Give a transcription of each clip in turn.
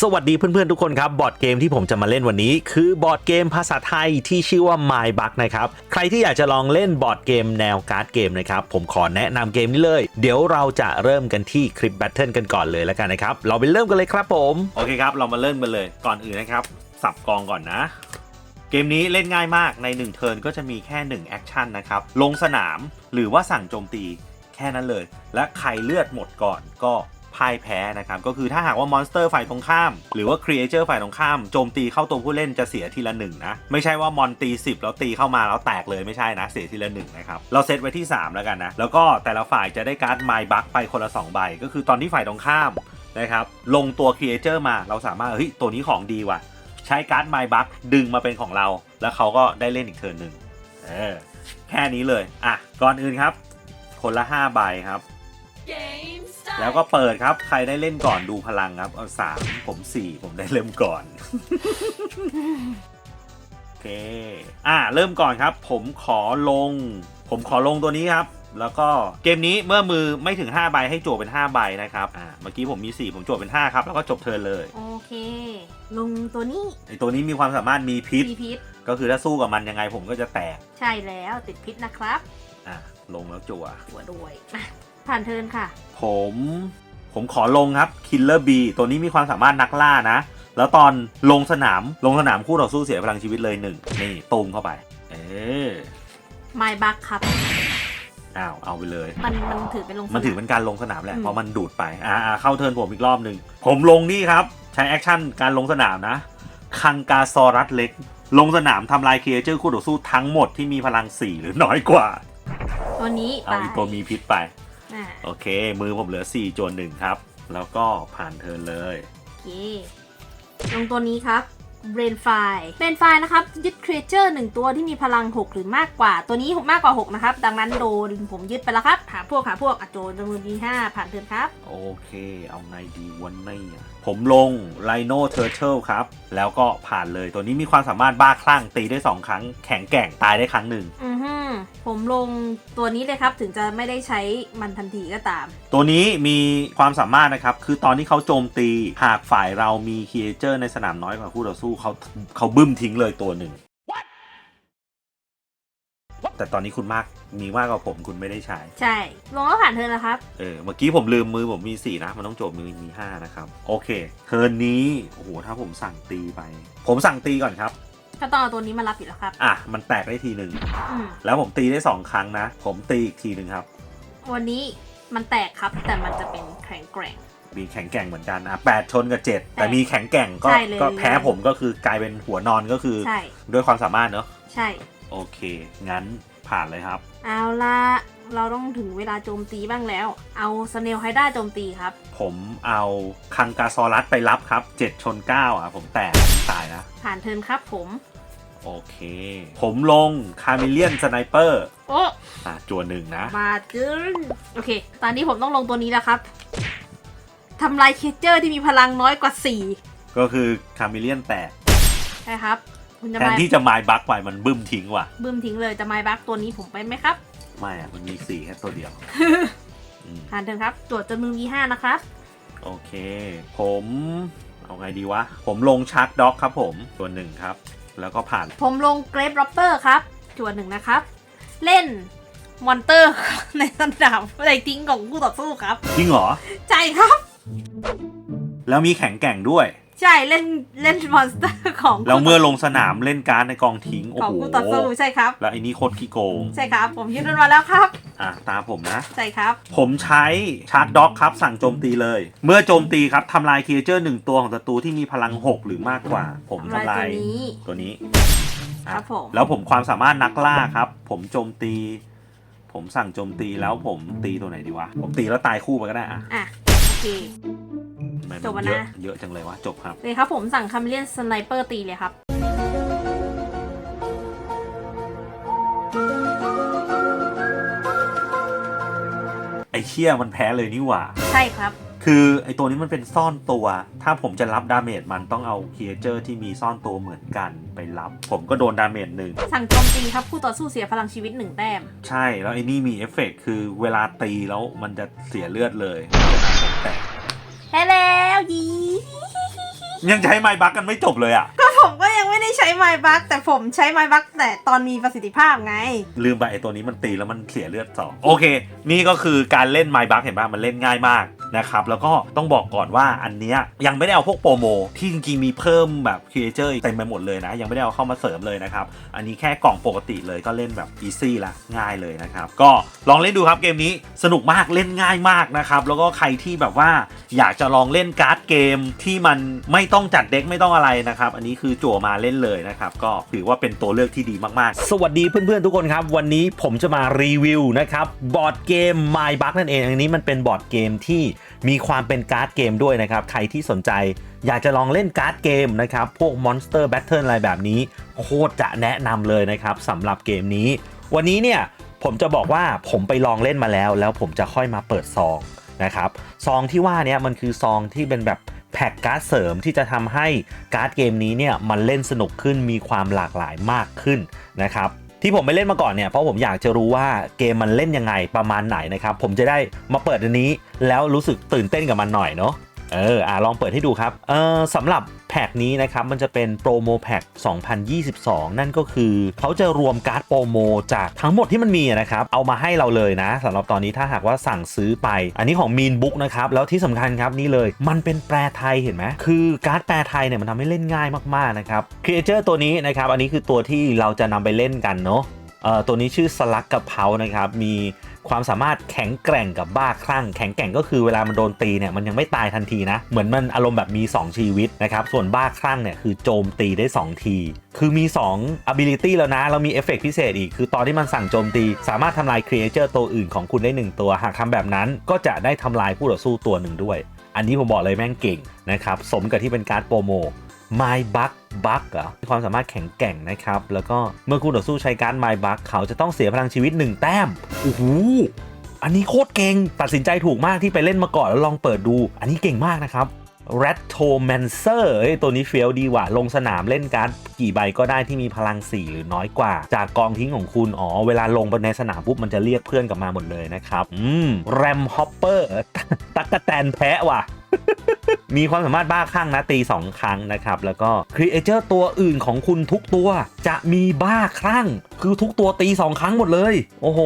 สวัสดีเพื่อนๆทุกคนครับ บอร์ดเกมที่ผมจะมาเล่นวันนี้ คือบอร์ดเกมภาษาไทยที่ชื่อว่า My b u g นะครับ ใครที่อยากจะลองเล่นบอร์ดเกมแนวการ์ดเกมนะครับ ผมขอแนะนำเกมนี้เลย เดี๋ยวเราจะเริ่มกันที่คลิปแบทเทิลกันก่อนเลยแล้วกันนะครับ เราไปเริ่มกันเลยครับผม โอเคครับ เรามาเริ่มกันเลยก่อนอื่นนะครับ สับกองก่อนนะ เกมนี้เล่นง่ายมากใน1เทิร์นก็จะมีแค่1แอคชั่นนะครับลงสนามหรือว่าสั่งโจมตีแค่นั้นเลย และใครเลือดหมดก่อนก็ พ่ายแพ้นะครับก็คือถ้าหากว่ามอนสเตอร์ฝ่ายตรงข้าม หรือว่าครีเอเจอร์ฝ่ายตรงข้ามโจมตีเข้าตัวผู้เล่นจะเสียทีละหนึ่งนะ ไม่ใช่ว่ามอนตี 10 แล้วตีเข้ามาแล้วแตกเลยไม่ใช่นะ เสียทีละหนึ่งนะครับ เราเซตไว้ที่ 3 แล้วกันนะ แล้วก็แต่ละฝ่ายจะได้การ์ดไมบัคไปคนละ 2 ใบ ก็คือตอนที่ฝ่ายตรงข้ามนะครับลงตัวครีเอเจอร์มาเราสามารถเฮ้ยตัวนี้ของดีว่ะ ใช้การ์ดไมบัคดึงมาเป็นของเรา แล้วเขาก็ได้เล่นอีกเทิร์นหนึ่งเออแค่นี้เลยอะก่อนอื่นครับ คนละ 5 ใบครับ แล้วก็เปิดครับ ใครได้เล่นก่อนดูพลังครับ เอาสามผมสี่ผมได้เริ่มก่อน โอเค อะเริ่มก่อนครับ ผมขอลง ผมขอลงตัวนี้ครับ แล้วก็เกมนี้เมื่อมือไม่ถึง 5 ใบให้โจทย์เป็น 5 ใบนะครับ อ่า เมื่อกี้ผมมี 4 ผมโจทย์เป็น 5 ครับ แล้วก็จบเทิร์นเลย โอเค ลงตัวนี้ ไอตัวนี้มีความสามารถมีพิษ มีพิษ ก็คือถ้าสู้กับมันยังไงผมก็จะแตก ใช่แล้วติดพิษนะครับ อะลงแล้วจั่วหัวด้วยอะ ผ่านเทิร์นค่ะ ผมผมขอลงครับ Killer B ตัวนี้มีความสามารถนักล่านะ แล้วตอนลงสนามลงสนามคู่ต่อสู้เสียพลังชีวิตเลยหนึ่งนี่ตูมเข้าไป เออไมบักครับ อ้าวเอาไปเลย มันมันถือเป็นลงสมันถือเป็นการลงสนามแหละอืม เพราะมันดูดไปอ่าอ่าเข้าเทิร์นผมอีกรอบหนึ่งผมลงนี่ครับ ใช้แอคชั่นการลงสนามนะคังกาซอรัสเล็ก ลงสนามทำลายเคเจอร์คู่ต่อสู้ทั้งหมดที่มีพลัง4หรือน้อยกว่า ตัวนี้ไปเอาอีกตัวมีพิษไป อะโอเค มือผมเหลือ 4 จวนหนึ่งครับ แล้วก็ผ่านเทิร์นเลย โอเค ลงตัวนี้ครับเบรนไฟเบรนไฟนะครับยึดครีเอเจอร์หนึ่งตัวที่มีพลัง 6 หรือมากกว่าตัวนี้มากกว่า 6 นะครับ ดังนั้นโดนผมยึดไปแล้วครับ หาพวกหาพวกอะโจนจำนวนดี5ผ่านเทิร์นครับ โอเค เอาไงดีวันนี้อะ ผมลงไลโนเทอร์เ e ครับ แล้วก็ผ่านเลยตัวนี้มีความสามารถบ้าคลั่งตีได้ 2 ครั้ง แข็งแกร่งตายได้ครั้งหนึ่งอือฮึผมลงตัวนี้เลยครับถึงจะไม่ได้ใช้มันทันทีก็ตาม ตัวนี้มีความสามารถนะครับ คือตอนที่เขาโจมตีหากฝ่ายเรามีค r เอเจอร์ในสนามน้อยกว่าคู่ต่อสู้เขาเขาบึ้มทิ้งเลยตัวหนึ่ง แต่ตอนนี้คุณมากมีมากกว่าผมคุณไม่ได้ใช้ ใช่ ลงแล้วผ่านเทิร์นแล้วครับ เออ เมื่อกี้ผมลืมมือผมมี4นะ มันต้องโจมมือมี5นะครับ โอเค เทิร์นนี้ โอ้โห ถ้าผมสั่งตีไป ผมสั่งตีก่อนครับก็ต้องเอาตัวนี้มารับอยู่แล้วครับ อะ มันแตกได้ทีหนึ่ง อืมแล้วผมตีได้2ครั้งนะ ผมตีอีกทีหนึ่งครับ วันนี้มันแตกครับ แต่มันจะเป็นแข็งแกร่ง มีแข็งแกร่งเหมือนกัน อะแปดชนกับ7แต่มีแข็งแกร่งก็ ใช่เลย ก็แพ้ผมก็คือกลายเป็นหัวนอนก็คือ ใช่ ด้วยความสามารถเนอะ ใช่ โอเค งั้นผ่านเลยครับ เอาละเราต้องถึงเวลาโจมตีบ้างแล้ว เอาสเนลไฮด้าโจมตีครับ ผมเอาคังกาซอรัสไปรับครับ 7 ชน 9 อะ ผมแตกตายนะ ผ่านเทิร์นครับผม โอเค ผมลงคาเมเลียนสไนเปอร์โอ้อะจวนหนึ่งนะมาเกินโอเค ตอนนี้ผมต้องลงตัวนี้แล้วครับทำลายเคเจอร์ที่มีพลังน้อยกว่า ก็คือคาเมเลียนแตก4 ใช่ครับ คุณจะแทนมาที่จะไมายบักไปมันบึ้มทิ้งว่ะ บึ้มทิ้งเลยจะไม้บักตัวนี้ผมไปไหมครับไม่อะมันมีสี่แค่ตัวเดียวอืมผ่านเทิร์นครับตรวจจนมือมีห้านะครับ โอเค ผมเอาไงดีวะ ผมลงชาร์กด็อกครับผมตัวหนึ่งครับ แล้วก็ผ่านผมลงเกรฟร็อปเตอร์ครับจวนหนึ่งนะครับ เล่นมอนเตอร์ ในสนามในทิ้งของคู่ต่อสู้ครับ จริงเหรอใช่ครับ แล้วมีแข็งแกร่งด้วย ใช่เล่นเล่นมอนสเตอร์ของแล้วเมื่อลงสนามเล่นการ์ดในกองทิ้งโอ้ของโหคู่ต่อสู้ใช่ครับ แล้วไอ้นี่โคตรขี้โกงใช่ครับ ผมยึดมันมาแล้วครับ อะตามผมนะ ใช่ครับ ผมใช้ชาร์กด็อกครับ สั่งโจมตีเลย เมื่อโจมตีครับทำลายครีเอเจอร์หนึ่งตัวของศัตรูที่มีพลัง 6 หรือมากกว่า ผมทำลายทำลาตัวยนี้ ตัวนี้ครับผม แล้วผมความสามารถนักล่าครับ ผมโจมตี ผมสั่งโจมตีแล้วผมตีตัวไหนดีวะ ผมตีแล้วตายคู่ไปก็ได้อะอะ โอเคทำไมจบมัแล้นวเยนะ อะเยอะจังเลยวะจบครับ เลยครับผมสั่งคาเมเลียนสไนเปอร์ตีเลยครับ ไอ้เชี่ยมันแพ้เลยนี่หว่า ใช่ครับ คือไอ้ตัวนี้มันเป็นซ่อนตัว ถ้าผมจะรับดาเมจมันต้องเอาครีเอเจอร์ที่มีซ่อนตัวเหมือนกันไปรับ ผมก็โดนดาเมจหนึ่ง สั่งโจมตีครับคู่ต่อสู้เสียพลังชีวิตหนึ่งแต้ม ใช่ แล้วไอ้นี่มีเอฟเฟกต์คือเวลาตีแล้วมันจะเสียเลือดเลยเพราะฉะนั้นผมแตก แพ้แล้วยียังใช้ไม้บักกันไม่จบเลยอะก็ผมก็ยังไม่ได้ใช้ไมบัคแต่ผมใช้ไมบัคแต่ตอนมีประสิทธิภาพไง ลืมไปไอตัวนี้มันตีแล้วมันเสียเลือดสองโอเค นี่ก็คือการเล่นไม้บักเห็นป่ะมันเล่นง่ายมาก นะครับ แล้วก็ต้องบอกก่อนว่าอันเนี้ยยังไม่ได้เอาพวกโปรโมที่จริงๆมีเพิ่มแบบครีเอเจอร์เต็มไปหมดเลยนะ ยังไม่ได้เอาเข้ามาเสริมเลยนะครับ อันนี้แค่กล่องปกติเลยก็เล่นแบบอีซี่ละง่ายเลยนะครับ ก็ลองเล่นดูครับเกมนี้สนุกมากเล่นง่ายมากนะครับแล้วก็ใครที่แบบว่าอยากจะลองเล่นการ์ดเกมที่มันไม่ต้องจัดเด็กไม่ต้องอะไรนะครับ อันนี้คือจั่วมาเล่นเลยนะครับ ก็ถือว่าเป็นตัวเลือกที่ดีมากๆ สวัสดีเพื่อนๆทุกคนครับ วันนี้ผมจะมารีวิวนะครับบอร์ดเกม My Bug นั่นเอง อันนี้มันเป็นบอร์ดเกมที่มีความเป็นการ์ดเกมด้วยนะครับ ใครที่สนใจอยากจะลองเล่นการ์ดเกมนะครับ พวก Monster Battle อะไรแบบนี้ โคตรจะแนะนำเลยนะครับสำหรับเกมนี้ วันนี้เนี่ยผมจะบอกว่าผมไปลองเล่นมาแล้ว แล้วผมจะค่อยมาเปิดซองนะครับ ซองที่ว่าเนี้ยมันคือซองที่เป็นแบบแพ็กการ์ดเสริมที่จะทำให้การ์ดเกมนี้เนี่ยมันเล่นสนุกขึ้นมีความหลากหลายมากขึ้นนะครับ ที่ผมไม่เล่นมาก่อนเนี่ยเพราะผมอยากจะรู้ว่าเกมมันเล่นยังไงประมาณไหนนะครับผมจะได้มาเปิดอันนี้แล้วรู้สึกตื่นเต้นกับมันหน่อยเนาะ เอออะลองเปิดให้ดูครับเออสำหรับแพ็กนี้นะครับมันจะเป็นโปรโมแพ็ก2022 นั่นก็คือเขาจะรวมการ์ดโปรโมจากทั้งหมดที่มันมีนะครับเอามาให้เราเลยนะสำหรับตอนนี้ถ้าหากว่าสั่งซื้อไป อันนี้ของมีนบุ๊กนะครับแล้วที่สำคัญครับนี่เลยมันเป็นแปลไทยเห็นไหมคือการ์ดแปลไทยเนี่ยมันทำให้เล่นง่ายมากๆนะครับครีเอเจอร์ตัวนี้นะครับอันนี้คือตัวที่เราจะนำไปเล่นกันเนาะเอ่อตัวนี้ชื่อสลักกะเพานะครับมี ความสามารถแข็งแกร่งกับบ้าคลั่ง แข็งแกร่งก็คือเวลามันโดนตีเนี่ยมันยังไม่ตายทันทีนะ เหมือนมันอารมณ์แบบมี 2 ชีวิตนะครับ ส่วนบ้าคลั่งเนี่ยคือโจมตีได้ 2 ที คือมี 2 ability แล้วนะ เรามีเอฟเฟกต์พิเศษอีก คือตอนที่มันสั่งโจมตี สามารถทำลายครีเอเจอร์ตัวอื่นของคุณได้ 1 ตัว หากทำแบบนั้นก็จะได้ทำลายคู่ต่อสู้ตัวหนึ่งด้วย อันนี้ผมบอกเลยแม่งเก่งนะครับ สมกับที่เป็นการ์ดโปรโม My Bug Bug เหรอมีความสามารถแข็งแกร่งนะครับ แล้วก็เมื่อคู่ต่อสู้ใช้การ My Bug เขาจะต้องเสียพลังชีวิต 1 แต้มโอ้โหอันนี้โคตรเก่ง ตัดสินใจถูกมากที่ไปเล่นมาก่อนแล้วลองเปิดดู อันนี้เก่งมากนะครับ r a t t o m a n c e r เอ้ยตัวนี้เฟี้ยวดีว่ะ ลงสนามเล่นการ์ดกี่ใบก็ได้ที่มีพลัง 4 หรือน้อยกว่า จากกองทิ้งของคุณ อ๋อ เวลาลงไปในสนามปุ๊บ มันจะเรียกเพื่อนกลับมาหมดเลยนะครับ อืมแรมฮอปเปอร์ตักกะแตนแพะว่ะ มีความสามารถบ้าคลั่งนะตี 2 ครั้งนะครับ แล้วก็ครีเอเจอร์ตัวอื่นของคุณทุกตัวจะมีบ้าคลั่ง คือทุกตัวตี 2 ครั้งหมดเลย โอ้โห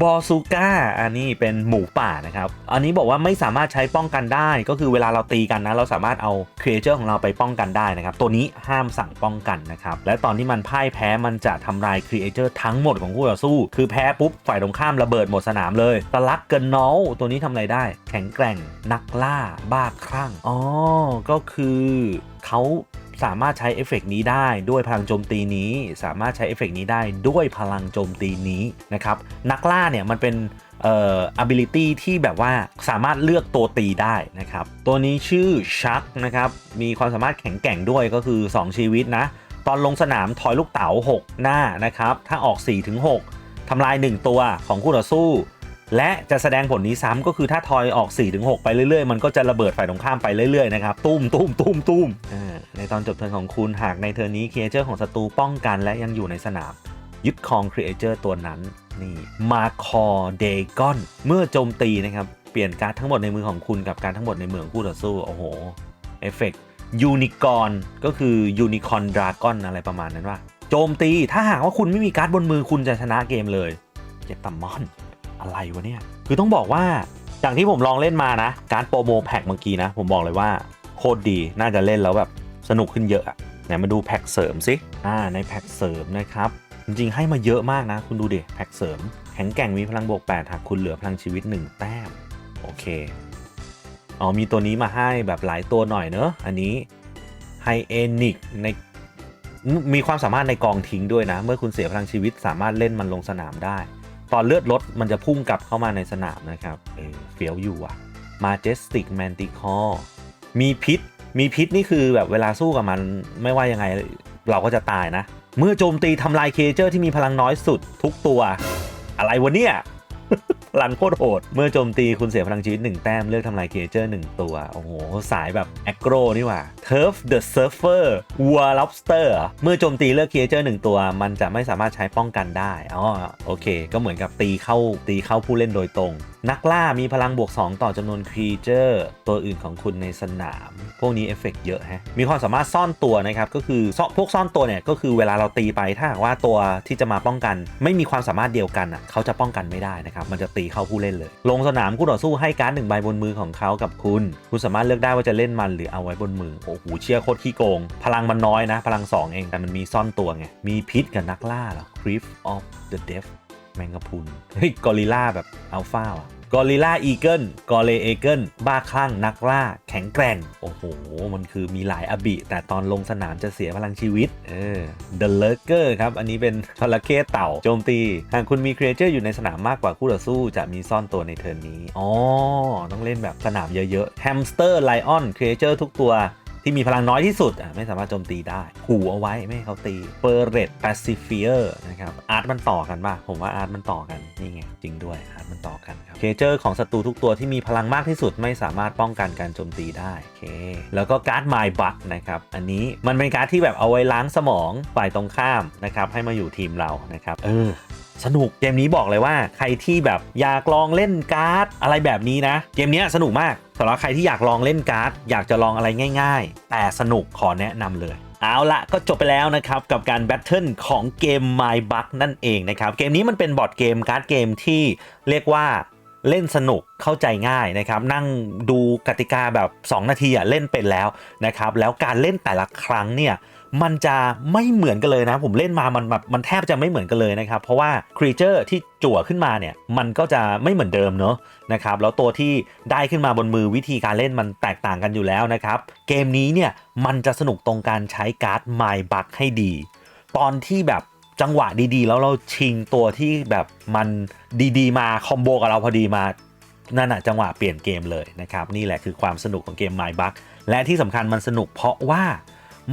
บอซูก้า อันนี้เป็นหมูป่านะครับ อันนี้บอกว่าไม่สามารถใช้ป้องกันได้ ก็คือเวลาเราตีกันนะ เราสามารถเอาครีเอเจอร์ของเราไปป้องกันได้นะครับ ตัวนี้ห้ามสั่งป้องกันนะครับ และตอนที่มันพ่ายแพ้มันจะทำลายครีเอเจอร์ทั้งหมดของคู่ต่อสู้ คือแพ้ปุ๊บฝ่ายตรงข้ามระเบิดหมดสนามเลยตะลักเกินนอลตัวนี้ทำอะไรได้ แข็งแกร่งนักล่าบ้าคลั่ง อ๋อ ก็คือเขาสามารถใช้เอฟเฟกต์นี้ได้ด้วยพลังโจมตีนี้ สามารถใช้เอฟเฟกต์นี้ได้ด้วยพลังโจมตีนี้นะครับ นักล่าเนี่ยมันเป็นเอ่อ ability ที่แบบว่าสามารถเลือกตัวตีได้นะครับ ตัวนี้ชื่อชักนะครับ มีความสามารถแข็งแกร่งด้วยก็คือ 2 ชีวิตนะ ตอนลงสนามทอยลูกเต๋า6 หน้านะครับ ถ้าออก 4-6ทำลาย 1 ตัวของคู่ต่อสู้ และจะแสดงผลนี้ซ้ำก็คือถ้าทอยออก 4-6 ไปเรื่อยๆ มันก็จะระเบิดฝ่ายตรงข้ามไปเรื่อยๆนะครับตุ้มตุ้มตุ้มตุ้มในตอนจบเทิร์นของคุณหากในเทิร์นนี้ครีเอเจอร์ของศัตรูป้องกันและยังอยู่ในสนาม ยึดครองครีเอเจอร์ตัวนั้นนี่มาคอเดกอนเมื่อโจมตีนะครับเปลี่ยนการ์ดทั้งหมดในมือของคุณกับการดทั้งหมดในเมืองคู่ต่อสู้โอ้โหเอฟเฟกต์ยูนิคอนก็คือยูนิคอนดราก้อนอะไรประมาณนั้นว่าโจมตีถ้าหากว่าคุณไม่มีการ์ดบนมือคุณจะชนะเกมเลยเจตมอน อะไรวะเนี่ย คือต้องบอกว่าอย่างที่ผมลองเล่นมานะ การโปรโมแพ็กเมื่อกี้นะ ผมบอกเลยว่าโคตรดีน่าจะเล่นแล้วแบบสนุกขึ้นเยอะอะไหนมาดูแพ็กเสริมสิอ่าในแพ็กเสริมนะครับ จริงๆให้มาเยอะมากนะ คุณดูดิแพ็กเสริม แข็งแกร่งมีพลังบวก 8 หากคุณเหลือพลังชีวิต 1 แต้ม โอเคอ๋อมีตัวนี้มาให้แบบหลายตัวหน่อยเนอะอันนี้ไฮเอนิกในมีความสามารถในกองทิ้งด้วยนะ เมื่อคุณเสียพลังชีวิตสามารถเล่นมันลงสนามได้ ตอนเลือดลดมันจะพุ่งกลับเข้ามาในสนามนะครับเออเฟี้ยวอยู่อะมาเจสติกแมนติคอมีพิษ มีพิษนี่คือแบบเวลาสู้กับมันไม่ว่ายังไงเราก็จะตายนะ เมื่อโจมตีทำลายเคเจอร์ที่มีพลังน้อยสุดทุกตัว อะไรวะเนี่ย พลังโคตรโหด เมื่อโจมตีคุณเสียพลังชีวิต 1 แต้มเลือกทำลายเคเจอร์ 1 ตัว โอ้โห สายแบบแอคโกรนี่ว่า Turf the Surfer War Lobster เมื่อโจมตีเลือกเอเจอร์หนึ่งตัว มันจะไม่สามารถใช้ป้องกันได้อ๋อโอเค ก็เหมือนกับตีเข้าตีเข้าผู้เล่นโดยตรง นักล่ามีพลังบวก 2 ต่อจำนวนครีเจอร์ ตัวอื่นของคุณในสนาม พวกนี้เอฟเฟกต์เยอะฮะมีความสามารถซ่อนตัวนะครับก็คือพวกซ่อนตัวเนี่ยก็คือเวลาเราตีไปถ้าหากว่าตัวที่จะมาป้องกัน ไม่มีความสามารถเดียวกันอะเขาจะป้องกันไม่ได้นะครับมันจะตีเข้าผู้เล่นเลย ลงสนามคู่ต่อสู้ให้การ์ดหนึ่งใบบนมือของเขากับคุณ คุณสามารถเลือกได้ว่าจะเล่นมันหรือเอาไว้บนมือ โอ้โหเชี่ยโคตรขี้โกง พลังมันน้อยนะ พลัง 2 เอง แต่มันมีซ่อนตัวไง มีพิษกับนักล่าเหรอ Grief of the Deaf แมงกะพุนเฮ้ยกอริลลาแบบอัลฟาอะ กอริลลาอีเกิลกอเลเอเกิลบ้าคลั่งนักล่า แข็งแกร่ง โอ้โห มันคือมีหลายอบิ แต่ตอนลงสนามจะเสียพลังชีวิต เออ The Lurker ครับ อันนี้เป็นจระเข้เต่าโจมตี หากคุณมีครีเอเจอร์อยู่ในสนามมากกว่าคู่ต่อสู้ จะมีซ่อนตัวในเทิร์นนี้ อ๋อ ต้องเล่นแบบสนามเยอะๆ แฮมสเตอร์ไลออนครีเอเจอร์ทุกตัว ที่มีพลังน้อยที่สุดอะไม่สามารถโจมตีได้ขู่เอาไว้ไม่ให้เขาตีเปอร์เรตแปซิฟิเฟียร์นะครับอาร์ตมันต่อกันป่ะผมว่าอาร์ตมันต่อกันนี่ไงจริงด้วยอาร์ตมันต่อกันครับเคเจอร์ของศัตรูทุกตัวที่มีพลังมากที่สุดไม่สามารถป้องกันการโจมตีได้โอเคแล้วก็การ์ด My Buck นะครับอันนี้มันเป็นการ์ดที่แบบเอาไว้ล้างสมองฝ่ายตรงข้ามนะครับให้มาอยู่ทีมเรานะครับเออสนุกเกมนี้บอกเลยว่าใครที่แบบอยากลองเล่นการ์ดอะไรแบบนี้นะ เกมนี้สนุกมาก สำหรับใครที่อยากลองเล่นการ์ด อยากจะลองอะไรง่าย ๆ แต่สนุกขอแนะนำเลยเอาละก็จบไปแล้วนะครับ กับการแบทเทิลของเกม My Bug นั่นเองนะครับ เกมนี้มันเป็นบอร์ดเกมการ์ดเกมที่เรียกว่า เล่นสนุกเข้าใจง่ายนะครับ นั่งดูกติกาแบบ 2 นาทีอะเล่นเป็นแล้วนะครับ แล้วการเล่นแต่ละครั้งเนี่ยมันจะไม่เหมือนกันเลยนะ ผมเล่นมามันแบบมันแทบจะไม่เหมือนกันเลยนะครับ เพราะว่าครีเจอร์ที่จั่วขึ้นมาเนี่ยมันก็จะไม่เหมือนเดิมเนอะนะครับแล้วตัวที่ได้ขึ้นมาบนมือวิธีการเล่นมันแตกต่างกันอยู่แล้วนะครับ เกมนี้เนี่ยมันจะสนุกตรงการใช้การ์ด My Buck ให้ดี ตอนที่แบบ จังหวะดีๆ แล้วเราชิงตัวที่แบบมันดีๆ มาคอมโบกับเราพอดีมานั่นอะจังหวะเปลี่ยนเกมเลยนะครับ นี่แหละคือความสนุกของเกม My Buck และที่สำคัญมันสนุกเพราะว่า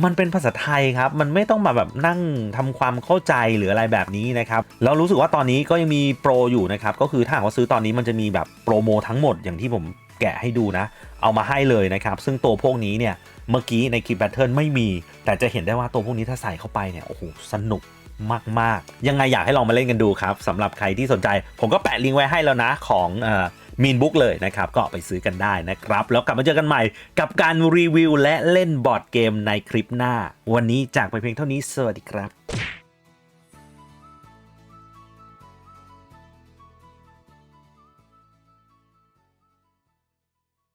มันเป็นภาษาไทยครับ มันไม่ต้องมาแบบนั่งทำความเข้าใจหรืออะไรแบบนี้นะครับ แล้วรู้สึกว่าตอนนี้ก็ยังมีโปรอยู่นะครับ ก็คือถ้าหากว่าซื้อตอนนี้มันจะมีแบบโปรโมทั้งหมดอย่างที่ผมแกะให้ดูนะ เอามาให้เลยนะครับ ซึ่งตัวพวกนี้เนี่ย เมื่อกี้ในคลิปแบทเทิลไม่มี แต่จะเห็นได้ว่าตัวพวกนี้ถ้าใส่เข้าไปเนี่ย โอ้โห สนุก มาก ๆ ยังไงอยากให้ลองมาเล่นกันดูครับสำหรับใครที่สนใจ ผมก็แปะลิงก์ไว้ให้แล้วนะของมีนบุ๊กเลยนะครับ ก็ไปซื้อกันได้นะครับ แล้วกลับมาเจอกันใหม่กับการรีวิวและเล่นบอร์ดเกมในคลิปหน้า วันนี้จากไปเพียงเท่านี้สวัสดีครับ